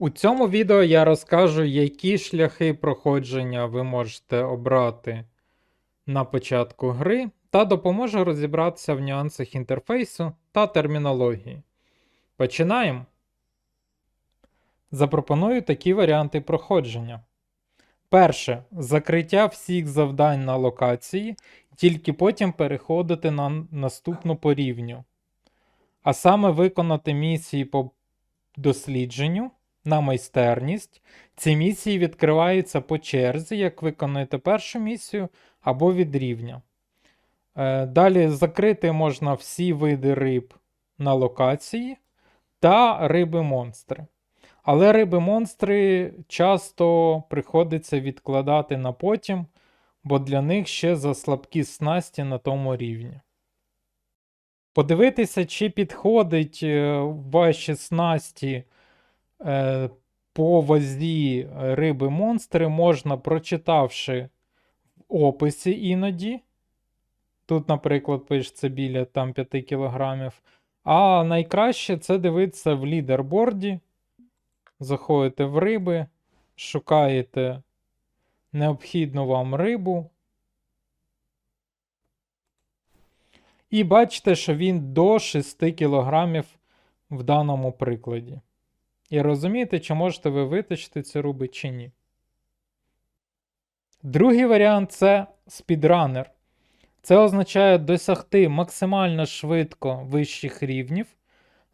У цьому відео я розкажу, які шляхи проходження ви можете обрати на початку гри, та допоможу розібратися в нюансах інтерфейсу та термінології. Починаємо. Запропоную такі варіанти проходження. Перше. Закриття всіх завдань на локації, тільки потім переходити на наступну по рівню. А саме виконати місії по дослідженню на майстерність. Ці місії відкриваються по черзі, як виконуєте першу місію або від рівня. Е, Далі закрити можна всі види риб на локації та риби-монстри. Але риби-монстри часто приходиться відкладати на потім, бо для них ще за слабкі снасті на тому рівні. Подивитися, чи підходить е, ваші снасті по вазі риби-монстри, можна, прочитавши в описі іноді. Тут, наприклад, пишеться біля там 5 кг. А найкраще це дивитися в лідерборді. Заходите в риби, шукаєте необхідну вам рибу. І бачите, що він до 6 кг в даному прикладі. І розумієте, чи можете ви виточити ці руби чи ні. Другий варіант це спідранер. Це означає досягти максимально швидко вищих рівнів,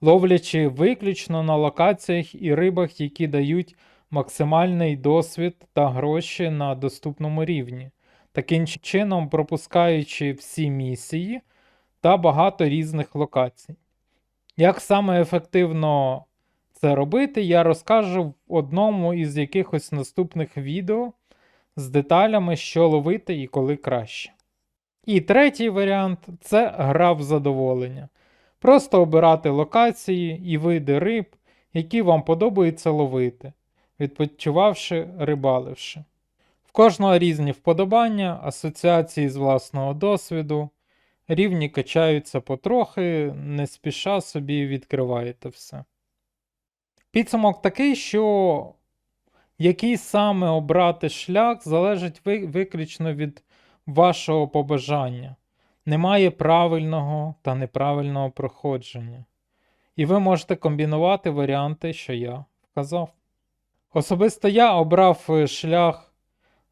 ловлячи виключно на локаціях і рибах, які дають максимальний досвід та гроші на доступному рівні, таким чином пропускаючи всі місії та багато різних локацій. Як саме ефективно це робити, я розкажу в одному із якихось наступних відео з деталями, що ловити і коли краще. І третій варіант це гра в задоволення. Просто обирати локації і види риб, які вам подобається ловити, відпочивавши, рибаливши. В кожного різні вподобання, асоціації з власного досвіду, рівні качаються потрохи, не спіша собі відкриваєте все. Підсумок такий, що який саме обрати шлях залежить виключно від вашого побажання. Немає правильного та неправильного проходження. І ви можете комбінувати варіанти, що я вказав. Особисто я обрав е, шлях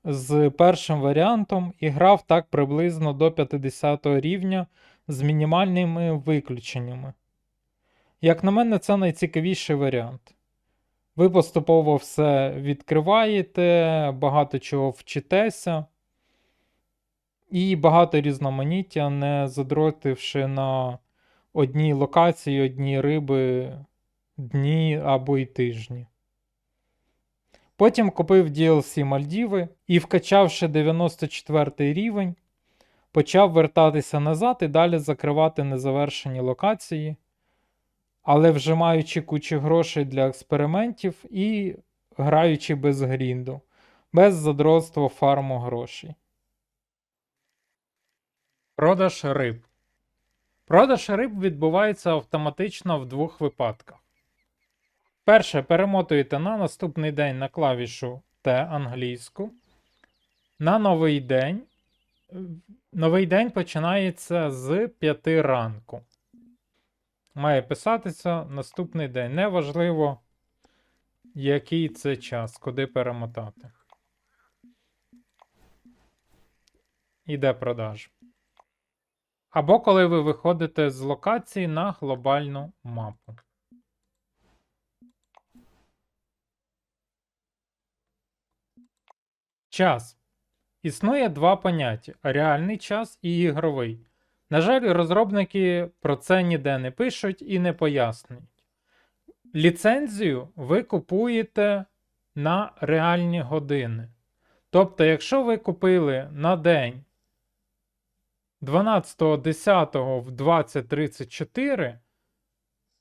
з першим варіантом і грав так приблизно до 50 рівня з мінімальними виключеннями. Як на мене, це найцікавіший варіант. Ви поступово все відкриваєте, багато чого вчитеся, і багато різноманіття, не задротивши на одній локації, одні риби дні або й тижні. Потім купив DLC Мальдіви і, вкачавши 94 рівень, почав вертатися назад і далі закривати незавершені локації, але вже маючи кучу грошей для експериментів і граючи без грінду, без задротства фарму грошей. Продаж риб. Продаж риб відбувається автоматично в двох випадках. Перше, перемотуєте на наступний день на клавішу Т англійську. На новий день. Новий день починається з 5 ранку. Має писатися наступний день. Неважливо, який це час, куди перемотати. Іде продаж. Або коли ви виходите з локації на глобальну мапу. Час. Існує два поняття: реальний час і ігровий. На жаль, розробники про це ніде не пишуть і не пояснюють. Ліцензію ви купуєте на реальні години. Тобто, якщо ви купили на день 12.10 в 20.34,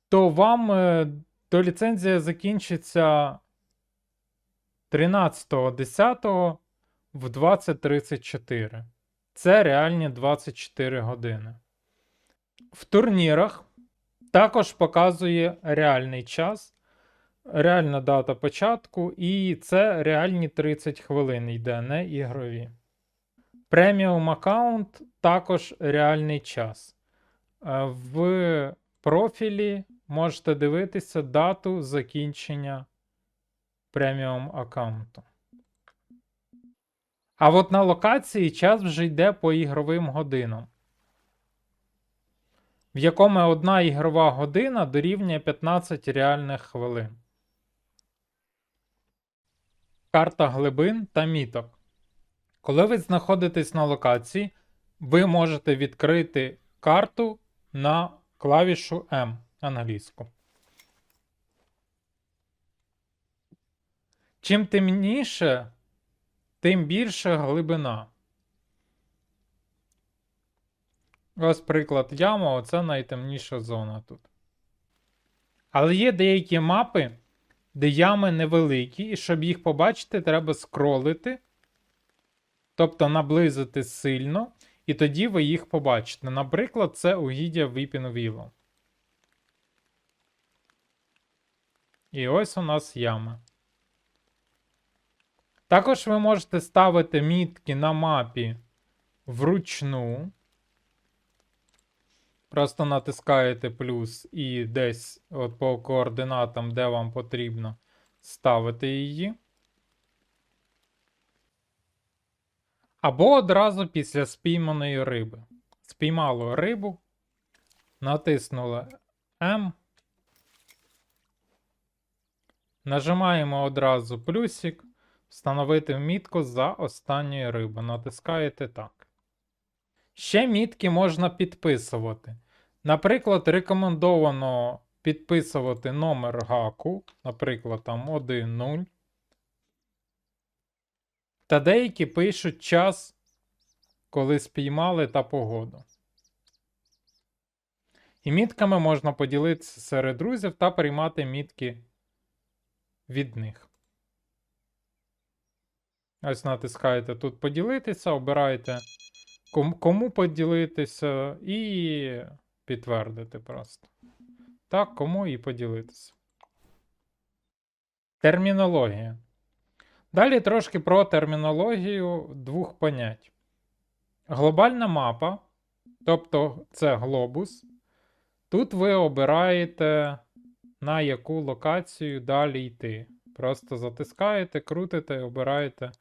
то вам е, то ліцензія закінчиться 13.10 в 20.34. Це реальні 24 години. В турнірах також показує реальний час, реальна дата початку, і це реальні 30 хвилин йде, не ігрові. Преміум аккаунт також реальний час. Е, В профілі можете дивитися дату закінчення преміум аккаунту. А от на локації час вже йде по ігровим годинам, в якому одна ігрова година дорівнює 15 реальних хвилин. Карта глибин та міток. Коли ви знаходитесь на локації, ви можете відкрити карту на клавішу M англійську. Чим темніше, тим більше глибина. Ось приклад яма, оце найтемніша зона тут. Але є деякі мапи, де ями невеликі, і щоб їх побачити, треба скролити, тобто наблизити сильно, і тоді ви їх побачите. Наприклад, це угіддя Willow. І ось у нас яма. Також ви можете ставити мітки на мапі вручну. Просто натискаєте плюс і десь от по координатам, де вам потрібно, ставити її. Або одразу після спійманої риби. Спіймало рибу, натиснули М. Нажимаємо одразу плюсик, встановити мітку за останньою рибою. Натискаєте так. Ще мітки можна підписувати. Наприклад, рекомендовано підписувати номер гаку, наприклад, там 1.0. Та деякі пишуть час, коли спіймали та погоду. І мітками можна поділитися серед друзів та приймати мітки від них. Ось натискаєте тут поділитися, обираєте кому поділитися і підтвердити просто. Так, кому і поділитися. Термінологія. Далі трошки про термінологію двох понять. Глобальна мапа, тобто це глобус. Тут ви обираєте, на яку локацію далі йти. Просто затискаєте, крутите, обираєте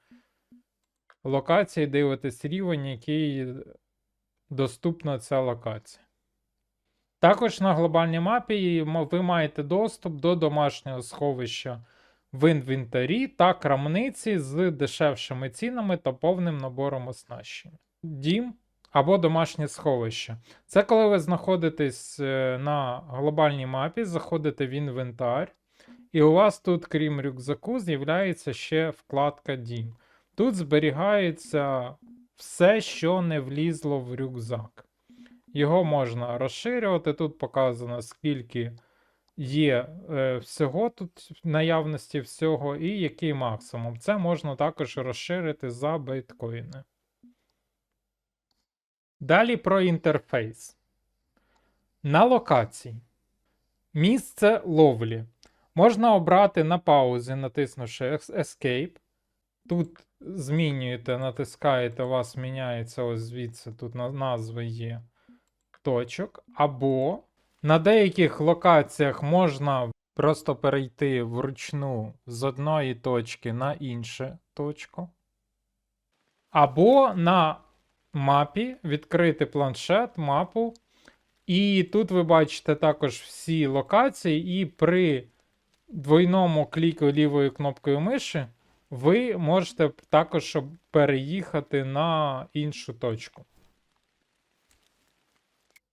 локації, дивитесь рівень, який доступна ця локація. Також на глобальній мапі ви маєте доступ до домашнього сховища в інвентарі та крамниці з дешевшими цінами та повним набором оснащення. Дім або домашнє сховище. Це коли ви знаходитесь е, на глобальній мапі, заходите в інвентар, і у вас тут, крім рюкзаку, з'являється ще вкладка Дім. Тут зберігається все, що не влізло в рюкзак. Його можна розширювати. Тут показано, скільки є е, всього тут наявності всього, і який максимум. Це можна також розширити за біткоїни. Далі про інтерфейс. На локації. Місце ловлі. Можна обрати на паузі, натиснувши Escape. Тут змінюєте, натискаєте, у вас міняється ось звідси, тут на- назви є точок. Або на деяких локаціях можна просто перейти вручну з одної точки на іншу точку. Або на мапі відкрити планшет, мапу. І тут ви бачите також всі локації, і при двойному кліку лівою кнопкою миші ви можете також переїхати на іншу точку.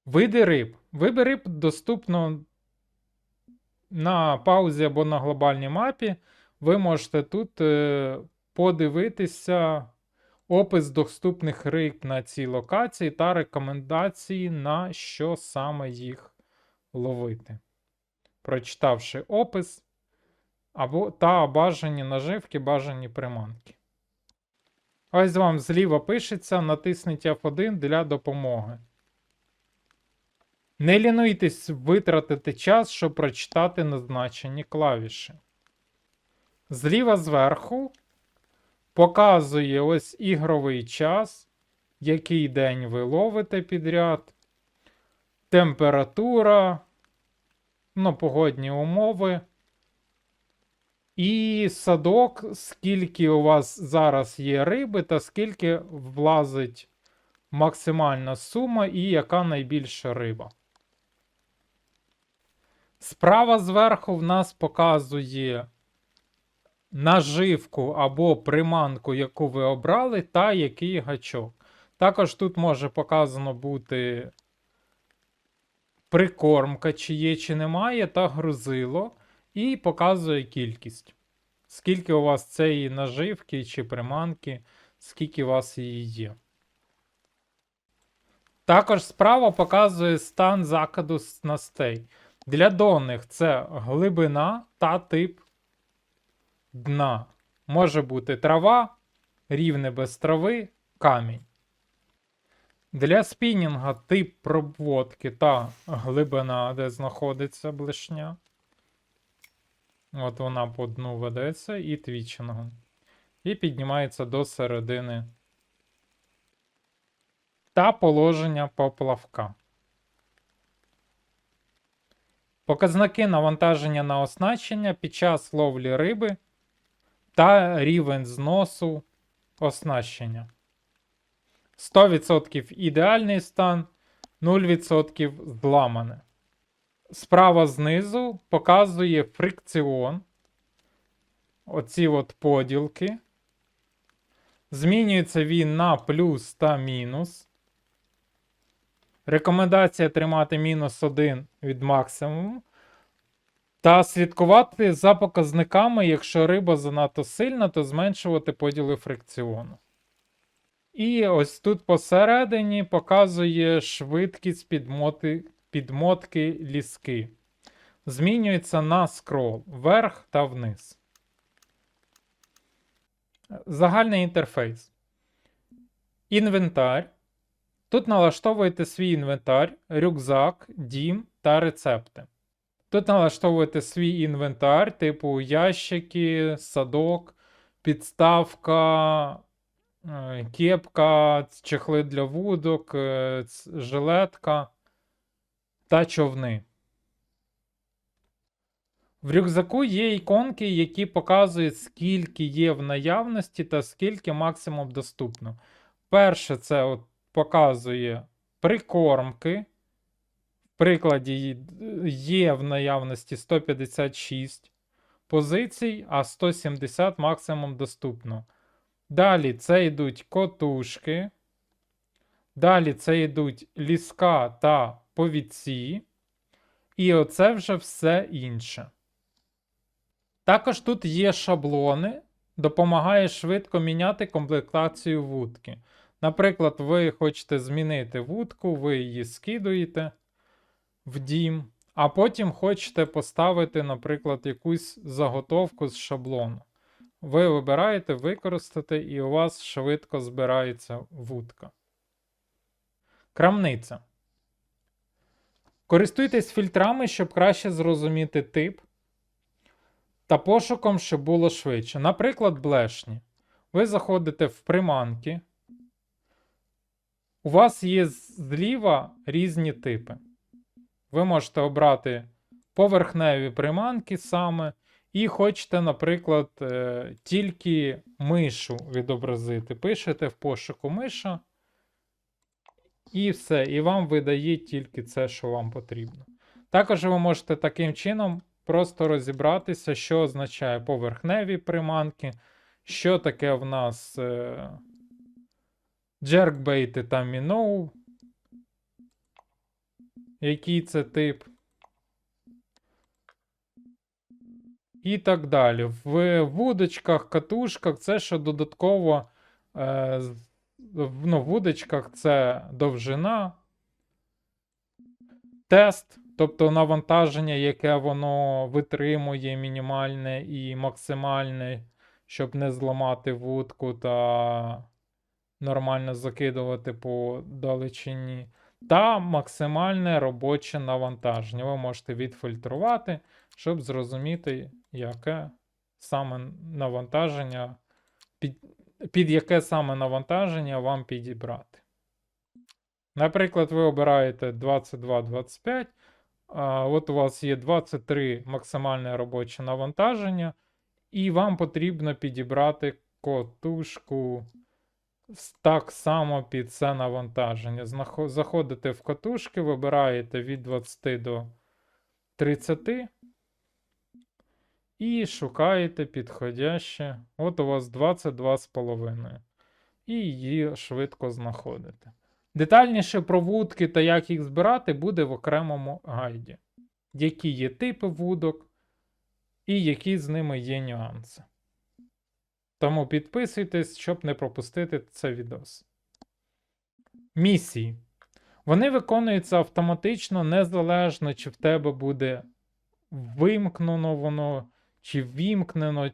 Види риб. Види риб доступно на паузі або на глобальній мапі. Ви можете тут е, подивитися опис доступних риб на цій локації та рекомендації, на що саме їх ловити. Прочитавши опис, або та бажані наживки, бажані приманки. Ось вам зліва пишеться, натисніть F1 для допомоги. Не лінуйтесь витратити час, щоб прочитати назначені клавіші. Зліва зверху показує ось ігровий час, який день ви ловите підряд, температура, ну, погодні умови. І садок, скільки у вас зараз є риби, та скільки влазить максимальна сума і яка найбільша риба. Справа зверху в нас показує наживку або приманку, яку ви обрали, та який гачок. Також тут може показано бути прикормка, чи є, чи немає, та грузило, і показує кількість. Скільки у вас цієї наживки чи приманки, скільки у вас її є. Також справа показує стан закиду снастей. Для донних це глибина та тип дна. Може бути трава, рівне без трави, камінь. Для спінінга тип проводки та глибина, де знаходиться блишня. От вона по дну ведеться і твічингом. І піднімається до середини. Та положення поплавка. Показники навантаження на оснащення під час ловлі риби та рівень зносу оснащення. 100% ідеальний стан, 0% зламане. Справа знизу показує фрикціон. Оці от поділки. Змінюється він на плюс та мінус. Рекомендація тримати мінус 1 від максимуму. Та слідкувати за показниками, якщо риба занадто сильна, то зменшувати поділи фрикціону. І ось тут посередині показує швидкість підмоти, підмотки ліски. Змінюється на скрол вверх та вниз. Загальний інтерфейс. Інвентар. Тут налаштовуєте свій інвентар, рюкзак, дім та рецепти. Тут налаштовуєте свій інвентар, типу ящики, садок, підставка, е, кепка, чехли для вудок, е, жилетка та човни. В рюкзаку є іконки, які показують, скільки є в наявності та скільки максимум доступно. Перше, це от показує прикормки. В прикладі є в наявності 156 позицій, а 170 максимум доступно. Далі це йдуть котушки. Далі це йдуть ліска та повідці. І оце вже все інше. Також тут є шаблони, допомагає швидко міняти комплектацію вудки. Наприклад, ви хочете змінити вудку, ви її скидуєте в дім, а потім хочете поставити, наприклад, якусь заготовку з шаблону. Ви вибираєте використати, і у вас швидко збирається вудка. Крамниця. Користуйтесь фільтрами, щоб краще зрозуміти тип. Та пошуком, щоб було швидше. Наприклад, блешні. Ви заходите в приманки. У вас є зліва різні типи. Ви можете обрати поверхневі приманки саме, і хочете, наприклад, е, тільки мишу відобразити. Пишете в пошуку миша. І все. І вам видає тільки це, що вам потрібно. Також ви можете таким чином просто розібратися, що означає поверхневі приманки, що таке в нас е, джеркбейти та міноу, який це тип. І так далі. В вудочках, катушках це ще додатково. Е, з- в ну, вудочках це довжина, тест, тобто навантаження, яке воно витримує мінімальне і максимальне, щоб не зламати вудку та нормально закидувати по далечині. Та максимальне робоче навантаження. Ви можете відфільтрувати, щоб зрозуміти, яке саме навантаження, під, під яке саме навантаження вам підібрати. Наприклад, ви обираєте 22-25, от у вас є 23 максимальне робоче навантаження, і вам потрібно підібрати котушку так само під це навантаження. Заходите в катушки, вибираєте від 20 до 30 і шукаєте підходяще. От у вас 22,5. І її швидко знаходите. Детальніше про вудки та як їх збирати буде в окремому гайді. Які є типи вудок і які з ними є нюанси. Тому підписуйтесь, щоб не пропустити це відос. Місії. Вони виконуються автоматично, незалежно, чи в тебе буде вимкнено воно, чи вімкнено.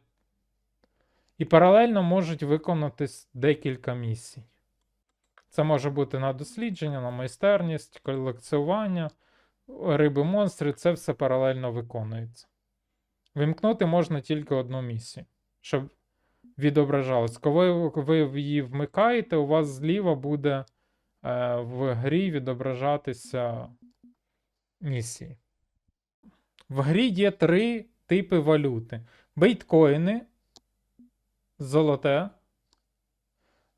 І паралельно можуть виконатись декілька місій. Це може бути на дослідження, на майстерність, колекціювання, риби монстри, це все паралельно виконується. Вимкнути можна тільки одну місію, щоб відображалось. Коли ви її вмикаєте, у вас зліва буде е, в грі відображатися місії. В грі є три типи валюти: бейткоїни, золоте,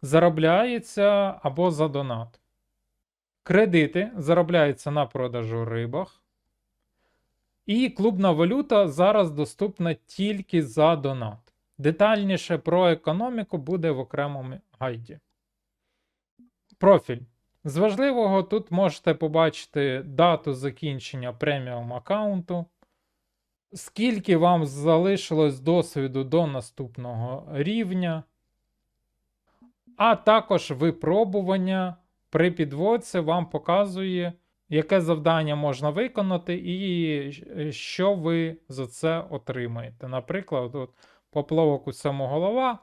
заробляється або за донат. Кредити заробляються на продажу рибах. І клубна валюта зараз доступна тільки за донат. Детальніше про економіку буде в окремому гайді. Профіль. З важливого тут можете побачити дату закінчення преміум аккаунту, скільки вам залишилось досвіду до наступного рівня, а також випробування при підводці вам показує, яке завдання можна виконати, і що ви за це отримаєте. Наприклад, от поплавок у самоголова.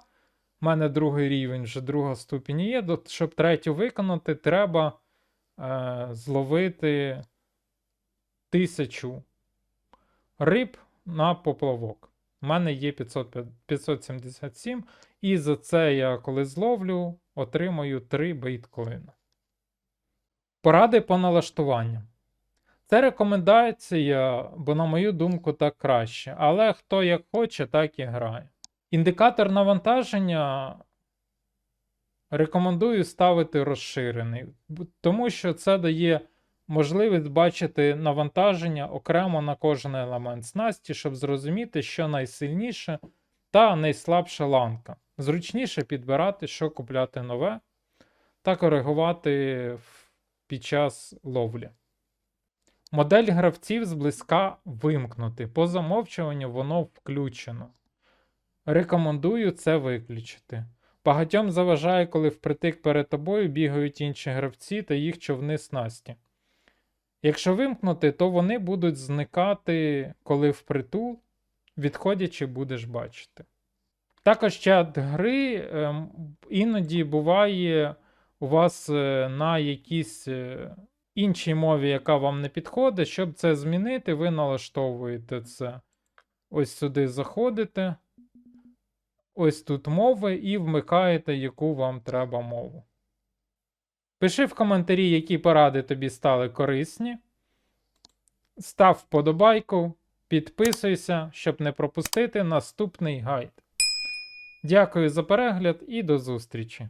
У мене другий рівень, вже друга ступінь є. Щоб третю виконати, треба е, зловити тисячу риб на поплавок. У мене є 500, 577, і за це я коли зловлю, отримаю 3 бейткоїна. Поради по налаштуванню. Це рекомендація, бо, на мою думку, так краще. Але хто як хоче, так і грає. Індикатор навантаження рекомендую ставити розширений, тому що це дає можливість бачити навантаження окремо на кожен елемент снасті, щоб зрозуміти, що найсильніше та найслабша ланка. Зручніше підбирати, що купляти нове, та коригувати під час ловлі. Модель гравців зблизька вимкнути. По замовчуванню воно включено. Рекомендую це виключити. Багатьом заважає, коли впритик перед тобою бігають інші гравці та їх човни снасті. Якщо вимкнути, то вони будуть зникати, коли впритул, відходячи, будеш бачити. Також чат гри ем, іноді буває у вас е, на якійсь е, іншій мові, яка вам не підходить. Щоб це змінити, ви налаштовуєте це. Ось сюди заходите. Ось тут мови і вмикаєте, яку вам треба мову. Пиши в коментарі, які поради тобі стали корисні. Став вподобайку, підписуйся, щоб не пропустити наступний гайд. Дякую за перегляд і до зустрічі!